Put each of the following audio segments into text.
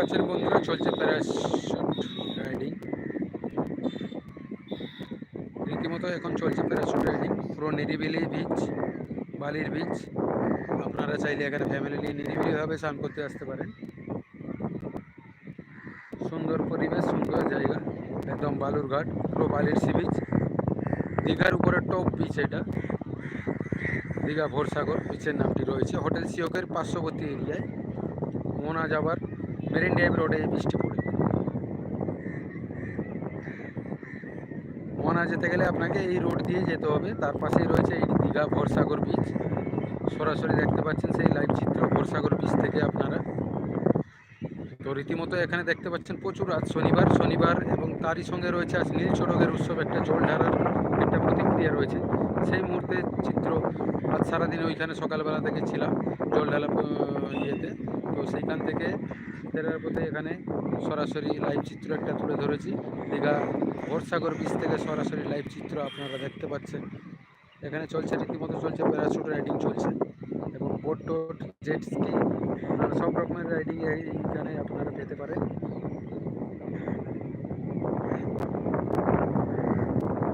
দেখছেন বন্ধুরা, চলছে প্যারাশুট রাইডিং রীতিমতো এখন চলছে প্যারাশুট রাইডিং পুরো নিরিবিলি বিচ বালির বিচ আপনারা চাইলে এখানে ফ্যামিলি নিয়ে নিরিবিলিভাবে স্নান করতে আসতে পারেন। সুন্দর পরিবেশ, সুন্দর জায়গা, একদম বালুর ঘাট, পুরো বালির সি বিচ দীঘার উপরে টপ বিচ এটা। দীঘা ভোরসাগর বিচের নামটি রয়েছে। হোটেল সিওকের পার্শ্ববর্তী এরিয়ায়। মোনা যাবার মেরিন ড্রাইভ রোডে বৃষ্টি পড়ে মোনা যেতে গেলে আপনাকে এই রোড দিয়ে যেতে হবে তার পাশেই রয়েছে এই দীঘা ভোরসাগর বিচ সরাসরি দেখতে পাচ্ছেন সেই লাইভ চিত্র ভোরসাগর বিচ থেকে আপনারা তো রীতিমতো এখানে দেখতে পাচ্ছেন প্রচুর আজ শনিবার শনিবার এবং তারই সঙ্গে রয়েছে আজ নীল উৎসব একটা জল ঢালার একটা প্রতিক্রিয়া রয়েছে সেই মুহূর্তে চিত্র আজ সারাদিন ওইখানে সকালবেলা থেকে ছিলাম জল ঢালা ইয়েতে তো সেইখান থেকে ফেরার পথে এখানে সরাসরি লাইভ চিত্র একটা তুলে ধরেছি। দীঘা ভোরসাগর বিচ থেকে সরাসরি লাইভ চিত্র আপনারা দেখতে পাচ্ছেন। এখানে চলছে রীতিমতো চলছে প্যারাশুট রাইডিং চলছে এবং বোট টোট জেট স্কি আপনারা সব রকমের রাইডিং এইখানে আপনারা পেতে পারেন।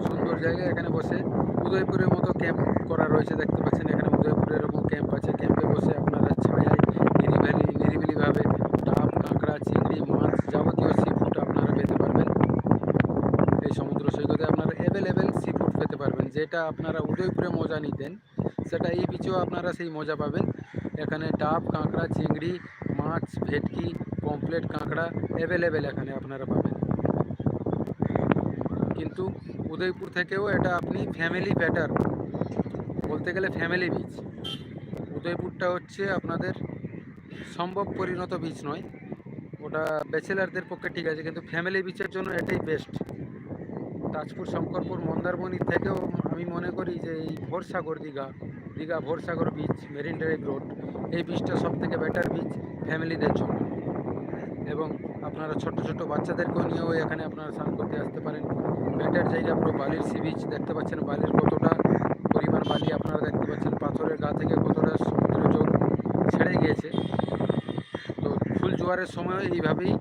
সুন্দর জায়গা এখানে বসে। উদয়পুরের মতো ক্যাম্প করা রয়েছে দেখতে পাচ্ছেন। এখানে উদয়পুরের এরকম ক্যাম্প আছে। ক্যাম্পে বসে আপনারা ছায়ায় নিরিবিলি নিরিবিলিভাবে ডাব কাঁকড়া চিংড়ি মাছ যাবতীয় সি ফুড আপনারা পেতে পারবেন এই সৈকতে আপনারা অ্যাভেলেবেল সি ফুড পেতে পারবেন, যেটা আপনারা উদয়পুরে মজা নিতেন, সেটা এই বিচেও আপনারা সেই মজা পাবেন। এখানে ডাব, কাঁকড়া, চিংড়ি, মাছ, ভেটকি পমপ্লেট কাঁকড়া অ্যাভেলেবেল এখানে আপনারা পাবেন। কিন্তু উদয়পুর থেকেও এটা আপনি ফ্যামিলি ব্যাটার বলতে গেলে ফ্যামিলি বিচ উদয়পুরটা হচ্ছে আপনাদের সম্ভব পরিণত বিচ নয়। ওটা ব্যাচেলারদের পক্ষে ঠিক আছে, কিন্তু ফ্যামিলি বিচের জন্য এটাই বেস্ট তাজপুর, শঙ্করপুর মন্দারমণির থেকেও আমি মনে করি যে এই Bhorsagar Digha Digha Bhorsagar beach marine drive road এই বিচটা সব থেকে বেটার বিচ ফ্যামিলিদের জন্য। এবং আপনারা ছোট ছোট বাচ্চাদেরকেও নিয়েও এখানে আপনারা স্নান করতে আসতে পারেন। বেটার জায়গা পুরো বালির সি বিচ দেখতে পাচ্ছেন বালির কতটা পরিমাণ বালি আপনারা দেখতে পাচ্ছেন। পাথরের গা থেকে কতটা সমুদ্র জল ছেড়ে গিয়েছে। তো ফুল জোয়ারের সময় এইভাবেই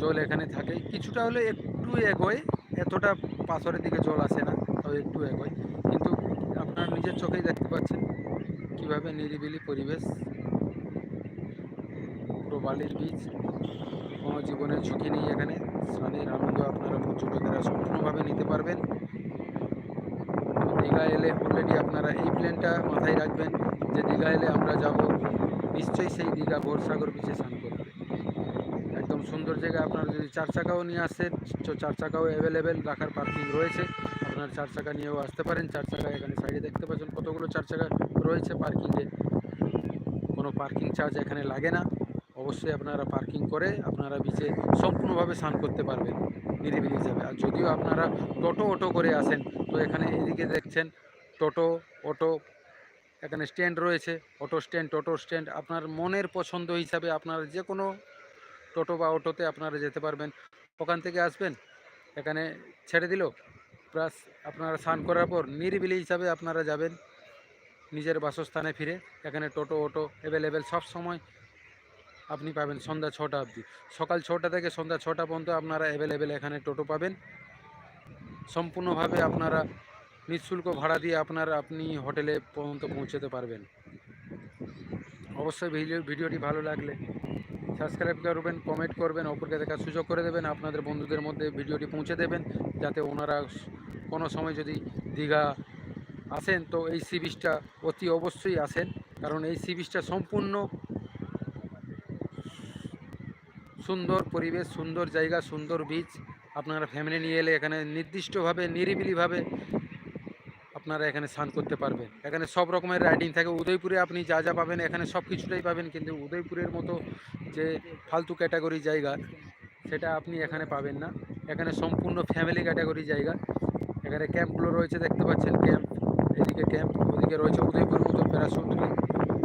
জল এখানে থাকে। কিছুটা হলে একটু এগোয় এতটা পাথরের দিকে জল আসে না তবে একটু এগোয়। কিন্তু আপনারা নিজের চোখেই দেখতে পাচ্ছেন কীভাবে নিরিবিলি পরিবেশ, পুরো বালির বীজ, কোনো জীবনের ঝুঁকি নেই এখানে। স্নানের আনন্দ আপনারা পর্যটকেরা সম্পূর্ণভাবে নিতে পারবেন। দীঘা এলে অলরেডি আপনারা এই প্ল্যানটা মাথায় রাখবেন যে দীঘা এলে আমরা যাব, নিশ্চয়ই সেই দীঘা ভোরসাগর বিচে স্নান সুন্দর জায়গা, আপনারা যদি চার চাকাও নিয়ে আসেন, তো চার চাকাও অ্যাভেলেবেল রাখার পার্কিং রয়েছে। আপনার চার চাকা নিয়েও আসতে পারেন, চার চাকা এখানে সাইডে দেখতে পাচ্ছেন কতগুলো চার চাকা রয়েছে পার্কিংয়ে কোনো পার্কিং চার্জ এখানে লাগে না। অবশ্যই আপনারা পার্কিং করে আপনারা বিচে সম্পূর্ণভাবে স্নান করতে পারবেন, নিরিবিলি হিসাবে আর যদিও আপনারা টোটো অটো করে আসেন, তো এখানে এদিকে দেখছেন টোটো অটো এখানে স্ট্যান্ড রয়েছে। অটো স্ট্যান্ড টোটো স্ট্যান্ড আপনার মনের পছন্দ হিসাবে আপনারা যে কোনো টোটো বা অটোতে আপনারা যেতে পারবেন। ওখান থেকে আসবেন, এখানে ছেড়ে দিল প্লাস আপনারা স্নান করার পর নিরিবিলি হিসাবে আপনারা যাবেন, নিজের বাসস্থানে ফিরে, এখানে টোটো, অটো অ্যাভেলেবেল সব সময় আপনি পাবেন সন্ধ্যা ছটা অবধি। সকাল ছটা থেকে সন্ধ্যা ছটা পর্যন্ত আপনারা অ্যাভেলেবেল এখানে টোটো পাবেন। সম্পূর্ণভাবে আপনারা নিঃশুল্ক ভাড়া দিয়ে আপনারা আপনি হোটেলে পর্যন্ত পৌঁছতে পারবেন। অবশ্যই ভিডিও, ভিডিওটি ভালো লাগলে সাবস্ক্রাইব করবেন কমেন্ট করবেন, অপরকে দেখার সুযোগ করে দেবেন, আপনাদের বন্ধুদের মধ্যে ভিডিওটি পৌঁছে দেবেন, যাতে ওনারা কোনো সময় যদি দীঘা আসেন, তো এই সি বিচটা অতি অবশ্যই আসেন, কারণ এই সি বিচটা সম্পূর্ণ সুন্দর পরিবেশ, সুন্দর জায়গা, সুন্দর বীচ আপনারা ফ্যামিলি নিয়ে এলে এখানে নির্দিষ্টভাবে, নিরিবিলিভাবে আপনারা এখানে স্নান করতে পারবেন। এখানে সব রকমের রাইডিং থাকে। উদয়পুরে আপনি যা যা পাবেন, এখানে সব কিছুটাই পাবেন। কিন্তু উদয়পুরের মতো যে ফালতু ক্যাটাগরি জায়গা, সেটা আপনি এখানে পাবেন না। এখানে সম্পূর্ণ ফ্যামিলি ক্যাটাগরি জায়গা। এখানে ক্যাম্পগুলো রয়েছে, দেখতে পাচ্ছেন ক্যাম্প এদিকে ক্যাম্প ওদিকে রয়েছে উদয়পুর মতো প্যারাশুট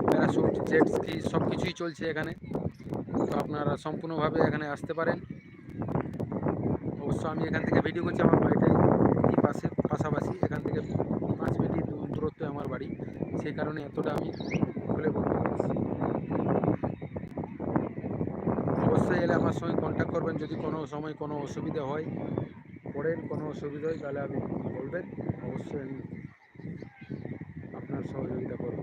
প্যারাশুট জেট স্কি সব কিছুই চলছে এখানে। তো আপনারা সম্পূর্ণভাবে এখানে আসতে পারেন। অবশ্য আমি এখান থেকে ভিডিও করছি, আমার বাড়িটাই এই পাশে পাশাপাশি এখান থেকে পাঁচ মিনিট দূরত্বে আমার বাড়ি। সেই কারণে এতটা আমি খুলে বলতে পারছি। অবশ্যই এলে আমার সঙ্গে কন্ট্যাক্ট করবেন। যদি কোনো সময় কোনো অসুবিধা হয়, পড়েন, কোনো অসুবিধা হয়, তাহলে আপনি বলবেন। অবশ্যই আমি আপনার সহযোগিতা করব।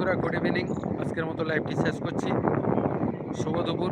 বন্ধুরা গুড ইভিনিং আজকের মতো লাইভটি শেষ করছি। শুভ দুপুর।